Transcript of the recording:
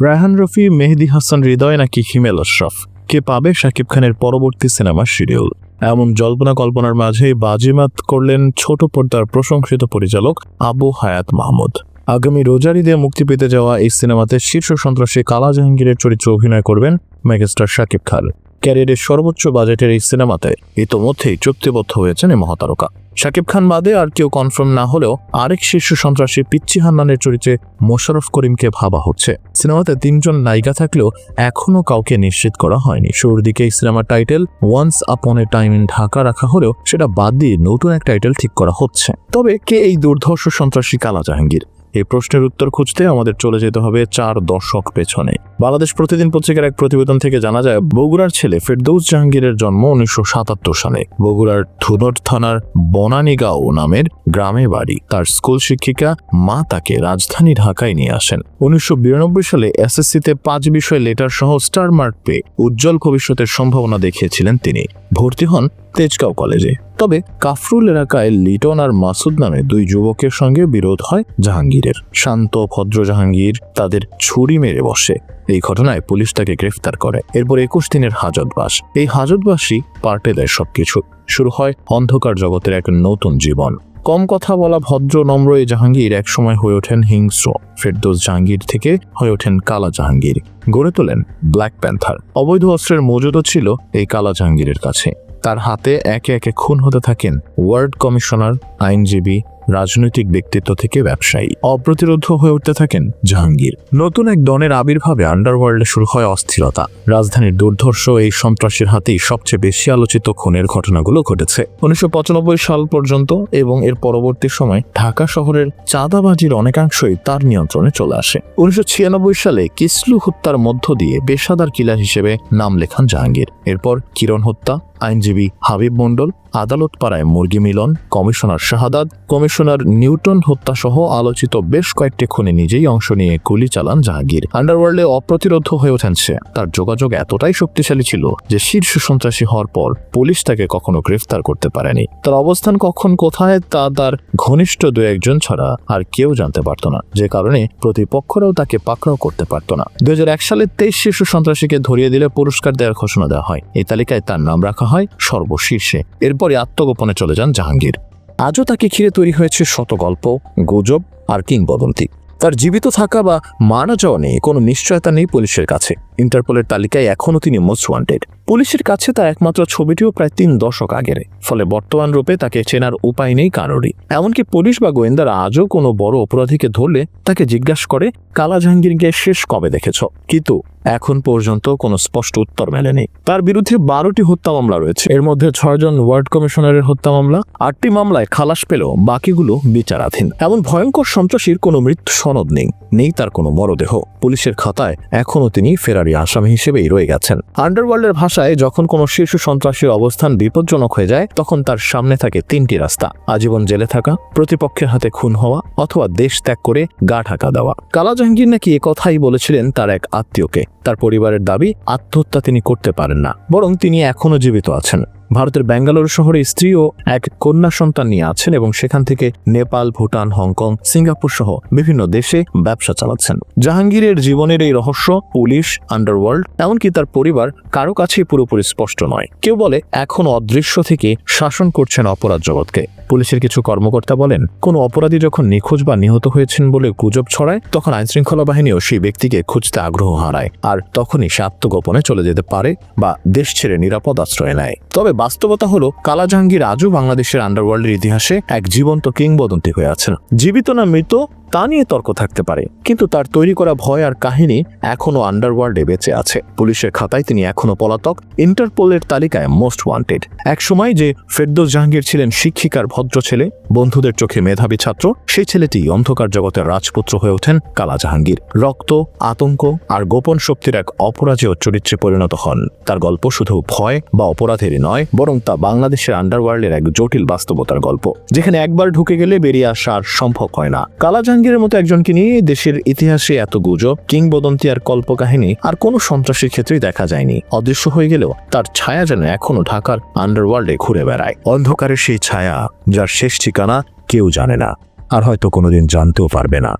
রায়হান রফি, মেহেদি হাসান, হৃদয় নাকি হিমেল আশরাফ? কে পাবে শাকিব খানের পরবর্তী সিনেমার শিডিউল? এমন জল্পনা কল্পনার মাঝে বাজিমাত করলেন ছোট পর্দার প্রশংসিত পরিচালক আবু হায়াত মাহমুদ। আগামী রোজার ঈদে মুক্তি পেতে যাওয়া এই সিনেমাতে শীর্ষ সন্ত্রাসী কালা জাহাঙ্গীরের চরিত্রে অভিনয় করবেন মেগাস্টার শাকিব খান। ক্যারিয়ারের সর্বোচ্চ বাজেটের এই সিনেমাতে ইতোমধ্যেই চুক্তিবদ্ধ হয়েছেন এই মহাতারকা। শাকিব খান বাদে আর কেউ কনফার্ম না হলেও আরেক শীর্ষ সন্ত্রাসী পিচ্ছি হান্নানের চরিত্রে মোশারফ করিমকে ভাবা হচ্ছে। সিনেমাতে তিনজন নায়িকা থাকলেও এখনও কাউকে নিশ্চিত করা হয়নি। শুরুর দিকে সিনেমার title once upon A time in Dhaka রাখা হলেও সেটা বাদ দিয়ে নতুন এক টাইটেল ঠিক করা হচ্ছে। তবে কে এই দুর্ধর্ষ সন্ত্রাসী কালা জাহাঙ্গীর? এই প্রশ্নের উত্তর খুঁজতে আমাদের চলে যেতে হবে চার দশক পেছনে। বাংলাদেশ প্রতিদিন পত্রিকার এক প্রতিবেদন থেকে জানা যায়, বগুড়ার ছেলে ফেরদৌস জাহাঙ্গীরের জন্ম উনিশশো সাতাত্তর সালে। বগুড়ার ধুনট থানার বনানীগাঁও নামের গ্রামে বাড়ি। তার স্কুল শিক্ষিকা মা তাকে রাজধানী ঢাকায় নিয়ে আসেন। উনিশশো বিরানব্বই সালে এসএসসিতে পাঁচ বিষয় লেটার সহ স্টার মার্ক পেয়ে উজ্জ্বল ভবিষ্যতের সম্ভাবনা দেখিয়েছিলেন তিনি। ভর্তি হন তেজগাঁও কলেজে। তবে কাফরুল এলাকায় লিটন আর মাসুদ নামে দুই যুবকের সঙ্গে বিরোধ হয় জাহাঙ্গীরের। শান্ত, ভদ্র জাহাঙ্গীর তাদের ছুরি মেরে বসে। এই ঘটনায় পুলিশ তাকে গ্রেফতার করে। এরপর একুশ দিনের হাজতবাস। এই হাজতবাসী পাল্টে দেয় সবকিছু। শুরু হয় অন্ধকার জগতের এক নতুন জীবন। কম কথা বলা ভদ্র, নম্র এই জাহাঙ্গীর একসময় হয়ে ওঠেন হিংস্র। ফেরদোস জাহাঙ্গীর থেকে হয়ে ওঠেন কালা জাহাঙ্গীর। গড়ে তোলেন ব্ল্যাক প্যান্থার। অবৈধ অস্ত্রের মজুদও ছিল এই কালা জাহাঙ্গীরের কাছে। তার হাতে একে একে খুন হতে থাকেন ওয়ার্ড কমিশনার, আইনজীবী, রাজনৈতিক ব্যক্তিত্ব থেকে ব্যবসায়ী। অপ্রতিরোধ হয়ে উঠতে থাকেন জাহাঙ্গীর। নতুন এক দনের আবির্ভাবে আন্ডারওয়ার্ল্ডে শুরু হয় অস্থিরতা। রাজধানীর দুর্ধর্ষ এই সন্ত্রাসীর হাতেই সবচেয়ে বেশি আলোচিত খুনের ঘটনাগুলো ঘটেছে। উনিশশো পঁচানব্বই সাল পর্যন্ত এবং এর পরবর্তী সময় ঢাকা শহরের চাঁদাবাজির অনেকাংশই তার নিয়ন্ত্রণে চলে আসে। উনিশশো ছিয়ানব্বই সালে কিসলু হত্যার মধ্য দিয়ে পেশাদার কিলার হিসেবে নাম লেখান জাহাঙ্গীর। এরপর কিরণ হত্যা আইনজীবী হাবিব মণ্ডল আদালত পাড়ায় Murgi Milon, commissioner Shahadat, commissioner Newton হত্যা সহ আলোচিত বেশ কয়েকটি খুনে নিজেই অংশ নিয়ে গুলি চালান জাহাঙ্গীর। আন্ডারওয়ার্ল্ডে অপ্রতিরোধ হয়ে ওঠেন সে তার যোগাযোগ এতটাই শক্তিশালী ছিল যে শীর্ষ সন্ত্রাসী হওয়ার পর পুলিশ তাকে কখনো গ্রেফতার করতে পারেনি। তার অবস্থান কখন কোথায় তা তার ঘনিষ্ঠ দু একজন ছাড়া আর কেউ জানতে পারত না। যে কারণে প্রতিপক্ষরাও তাকে পাকড়াও করতে পারত না। দুই হাজার এক সালে তেইশ শীর্ষ সন্ত্রাসীকে ধরিয়ে দিলে পুরস্কার দেওয়ার ঘোষণা দেওয়া হয়। এই তালিকায় তার নাম রাখা হয় সর্বশীর্ষে। এরপরে আত্মগোপনে চলে যান জাহাঙ্গীর। আজও তাকে ঘিরে তৈরি হয়েছে শত গল্প, গুজব আর কিংবদন্তি। তার জীবিত থাকা বা মারা যাওয়া নেই কোনো নিশ্চয়তা নেই পুলিশের কাছে। ইন্টারপোলের তালিকায় এখনও তিনি মোস্ট ওয়ান্টেড। পুলিশের কাছে তার একমাত্র ছবিটিও প্রায় তিন দশক আগের, ফলে বর্তমান রূপে তাকে চেনার উপায় নেই কারোরই। এমনকি পুলিশ বা গোয়েন্দারা আজও কোনো বড় অপরাধীকে ধরলে তাকে জিজ্ঞাসা করে, কালা জাহাঙ্গীরকে শেষ কবে দেখেছ? কিন্তু এখন পর্যন্ত কোনো স্পষ্ট উত্তর মেলেনি। তার বিরুদ্ধে বারোটি হত্যা মামলা রয়েছে। এর মধ্যে ছয়জন ওয়ার্ড কমিশনারের হত্যা মামলা, আটটি মামলায় খালাস পেলেও বাকিগুলো বিচারাধীন। এমন ভয়ঙ্কর সন্ত্রাসীর কোনো মৃত্যু সনদ নেই নেই তার কোনো মরদেহ। পুলিশের খাতায় এখনও তিনি ফেরারি আসামি হিসেবেই রয়ে গেছেন। আন্ডারওয়ার্ল্ডের ভাষায় যখন কোনো শীর্ষ সন্ত্রাসীর অবস্থান বিপজ্জনক হয়ে যায়, তখন তার সামনে থাকে তিনটি রাস্তা। আজীবন জেলে থাকা, প্রতিপক্ষের হাতে খুন হওয়া অথবা দেশ ত্যাগ করে গা ঢাকা দেওয়া। কালা জাহাঙ্গীর নাকি কথাই বলেছিলেন তার এক আত্মীয়কে। তার পরিবারের দাবি আত্মহত্যা তিনি করতে পারেন না বরং তিনি এখনও জীবিত আছেন। ভারতের ব্যাঙ্গালোর শহরে স্ত্রী ও এক কন্যা সন্তান নিয়ে আছেন এবং সেখান থেকে নেপাল, ভুটান, হংকং, সিঙ্গাপুর সহ বিভিন্ন দেশে ব্যবসা চালাচ্ছেন। জাহাঙ্গীরের জীবনের এই রহস্য পুলিশ, আন্ডারওয়ার্ল্ড, এমনকি তার পরিবার কারও কাছেই পুরোপুরি স্পষ্ট নয়। কেউ বলে, এখন অদৃশ্য থেকে শাসন করছেন অপরাধ জগৎকে। পুলিশের কিছু কর্মকর্তা বলেন, কোনো অপরাধী যখন নিখোঁজ বা নিহত হয়েছেন বলে গুজব ছড়ায়, তখন আইনশৃঙ্খলা বাহিনীও সেই ব্যক্তিকে খুঁজতে আগ্রহ হারায়, আর তখনই সে আত্মগোপনে চলে যেতে পারে বা দেশ ছেড়ে নিরাপদ আশ্রয় নেয়। তবে বাস্তবতা হলো কালা জাহাঙ্গীর আজও বাংলাদেশের আন্ডারওয়ার্ল্ডের ইতিহাসে এক জীবন্ত কিংবদন্তি হয়ে আছেন। জীবিত না মৃত তা নিয়ে তর্ক থাকতে পারে। কিন্তু তার তৈরি করা ভয় আর কাহিনী এখনও আন্ডারওয়ার্ল্ডে বেঁচে আছে। পুলিশের খাতায় তিনি এখনও পলাতক। ইন্টারপোলের তালিকায় মোস্ট ওয়ান্টেড এক সময় যে ফেরদৌস জাহাঙ্গীর ছিলেন শিক্ষিকার ভদ্র ছেলে বন্ধুদের চোখে মেধাবী ছাত্র, সেই ছেলেটি অন্ধকার জগতের রাজপুত্র হয়ে ওঠেন কালা জাহাঙ্গীর। রক্ত, আতঙ্ক আর গোপন শক্তির এক অপরাজেয় চরিত্রে পরিণত হন। তার গল্প শুধু ভয় বা অপরাধেরই নয়, বরং তা বাংলাদেশের আন্ডারওয়ার্ল্ডের এক জটিল বাস্তবতার গল্প, যেখানে একবার ঢুকে গেলে বেরিয়ে আসা আর সম্ভব হয় না। কালা জাহাঙ্গীরের মতো একজনকে নিয়ে দেশের ইতিহাসে এত গুজব, কিংবদন্তি আর কল্পকাহিনী আর কোনো সন্ত্রাসীর ক্ষেত্রেই দেখা যায়নি। অদৃশ্য হয়ে গেলেও তার ছায়া যেন এখনও ঢাকার আন্ডারওয়ার্ল্ডে ঘুরে বেড়ায়। অন্ধকারের সেই ছায়া, যার শেষ ঠিকানা কেউ জানে না, আর হয়তো কোনোদিন জানতেও পারবে না।